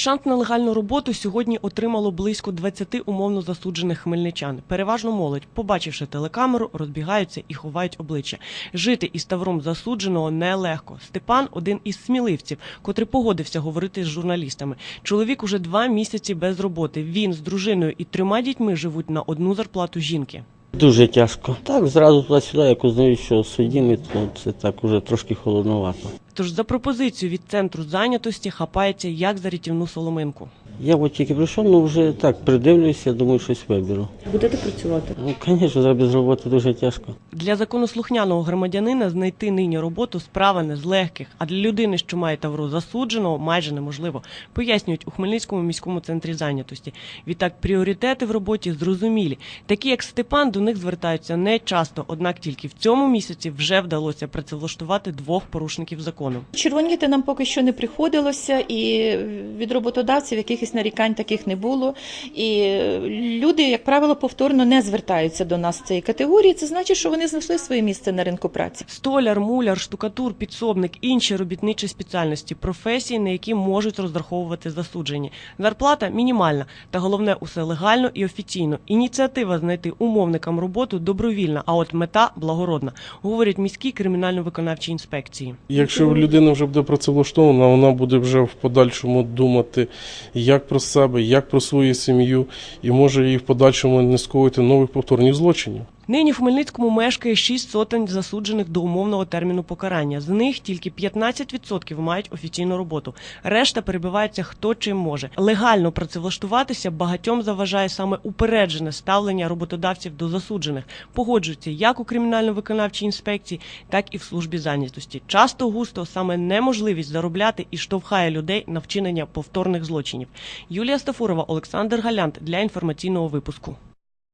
Шанс на легальну роботу сьогодні отримало близько 20 умовно засуджених хмельничан. Переважно молодь, побачивши телекамеру, розбігаються і ховають обличчя. Жити із тавром засудженого нелегко. Степан один із сміливців, котрий погодився говорити з журналістами. Чоловік уже два місяці без роботи. Він з дружиною і трьома дітьми живуть на одну зарплату жінки. Дуже тяжко. Так, зразу туди-сюди, як узнаю, що судімі, то це так уже трошки холодновато. Тож за пропозицію від центру зайнятості хапається як за рятівну соломинку. Я от тільки прийшов, ну вже так придивлюся, думаю, щось виберу. Будете працювати? Ну, звісно, зараз без роботи дуже тяжко. Для законослухняного громадянина знайти нині роботу справа не з легких, а для людини, що має тавро засудженого, майже неможливо. Пояснюють у Хмельницькому міському центрі зайнятості. Відтак пріоритети в роботі зрозумілі. Такі як Степан до них звертаються не часто, однак тільки в цьому місяці вже вдалося працевлаштувати двох порушників закону. Червоніти нам поки що не приходилося, і від роботодавців якихось нарікань таких не було. І люди, як правило, повторно не звертаються до нас з цієї категорії. Це значить, що вони знайшли своє місце на ринку праці. Столяр, муляр, штукатур, підсобник, інші робітничі спеціальності, професії, на які можуть розраховувати засуджені. Зарплата мінімальна, та головне усе легально і офіційно. Ініціатива знайти умовникам роботу добровільна, а от мета благородна, говорять міські кримінально-виконавчі інспекції. Якщо людина вже буде працевлаштована, вона буде вже в подальшому думати як про себе, як про свою сім'ю, і може і в подальшому не скоїти нових повторних злочинів. Нині в Хмельницькому мешкає 6 сотень засуджених до умовного терміну покарання. З них тільки 15% мають офіційну роботу. Решта перебивається хто чим може. Легально працевлаштуватися багатьом заважає саме упереджене ставлення роботодавців до засуджених. Погоджуються як у кримінально-виконавчій інспекції, так і в службі зайнятості. Часто густо саме неможливість заробляти і штовхає людей на вчинення повторних злочинів. Юлія Стафурова, Олександр Галянт для інформаційного випуску.